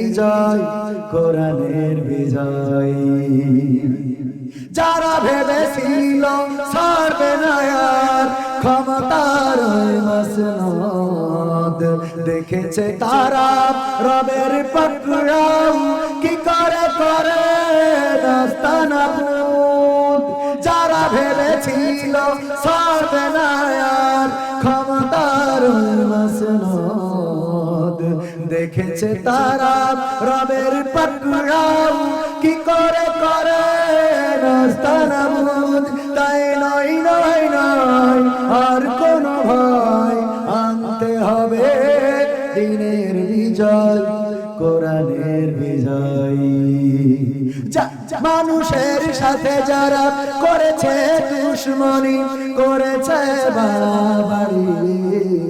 বিজয়, কোরআনের বিজয়। যারা ভেবেছিল ছাড়বে না ক্ষমতার মসনদ। দেখেছে তারা রবের পকড়াও কি করে করে দাস্তানা যারা ভেবেছিল ছাড়বে না ক্ষমতার মসনদ। দেখেছে তারা রবের পকড়াও কি করে করে? তাই নয় নয় নয়, আর কোন ভয় আনতে হবে। দিনের বিজয়, কোরআনের বিজয়। মানুষের সাথে যারা করেছে দুশ্মনী, করেছে বাবারি।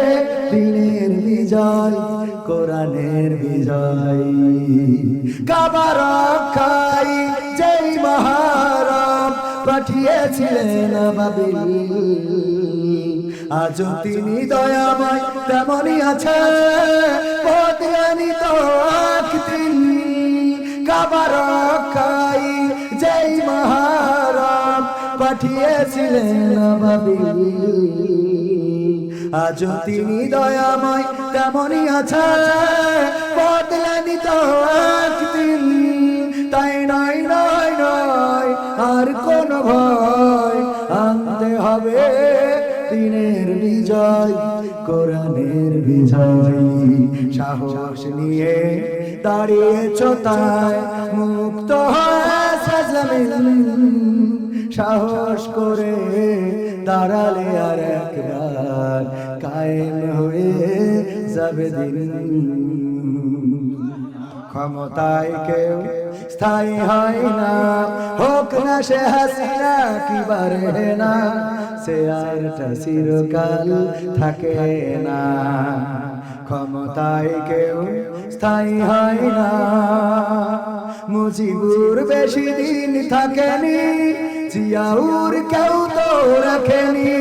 বিজয়, কোরআনের বিজয়। কাবার খাই যেই মহারাম পাঠিয়েছিলেন আজও তিনি দয়াময় তেমনই আছে পদিয়ানি তো তিনি। কাবার খাই যেই মহারাম পাঠিয়েছিলেন বাবিল আজও তিনি দয়াময় তেমনই আছে। বদলেনি তো একদিন। তাই নয় নয় নয়, আর কোন ভয়। আনতে হবে দিনের বিজয়, কোরআনের বিজয়। সাহস নিয়ে দাঁড়িয়েছ তাই মুক্ত সাহস করে দাঁড়ালে আর কায়েম হয়ে যাবে দিন ক্ষমতায় কেউ স্থায়ী হয় না। হোক না সে হাসিনা কি বারে না, সে আরটা চিরকাল থাকে না। ক্ষমতায় কেউ স্থায়ী হয় না। মুজিবুর বেশি দিন থাকেনি জিয়াউর কেউ তো রাখেনি।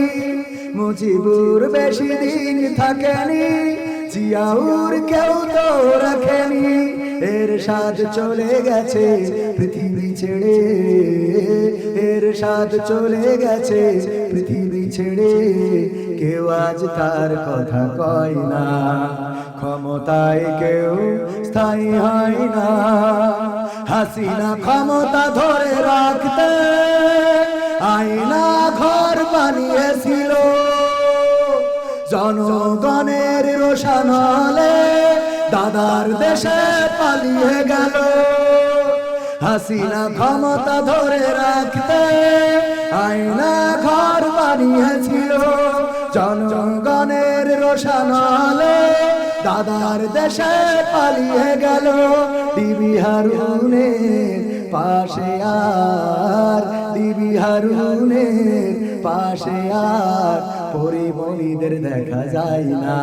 মুজিবুর বেশি দিন থাকেনি। জিয়াউর কেউ তো রাখেনি। এর স্বাদ চলে গেছে পৃথিবী ছেড়ে। এর স্বাদ চলে গেছে পৃথিবী ছেড়ে। কেউ আজ তার কথা কয় না। ক্ষমতায় কেউ স্থায়ী হয় না। হাসিনা ক্ষমতা ধরে রাখতে বানিয়েছিল জনগণের রোশানলে দাদার দেশে পালিয়ে গেল। হাসিনা ক্ষমতা ধরে রাখতে আয়না ঘর বানিয়েছিল। জনগণের রোশানলে দাদার দেশে পালিয়ে গেল। দিবি হারুনের পাশে আর দিবি হারুনের পাশে আর পরিমণিদের দেখা যায় না।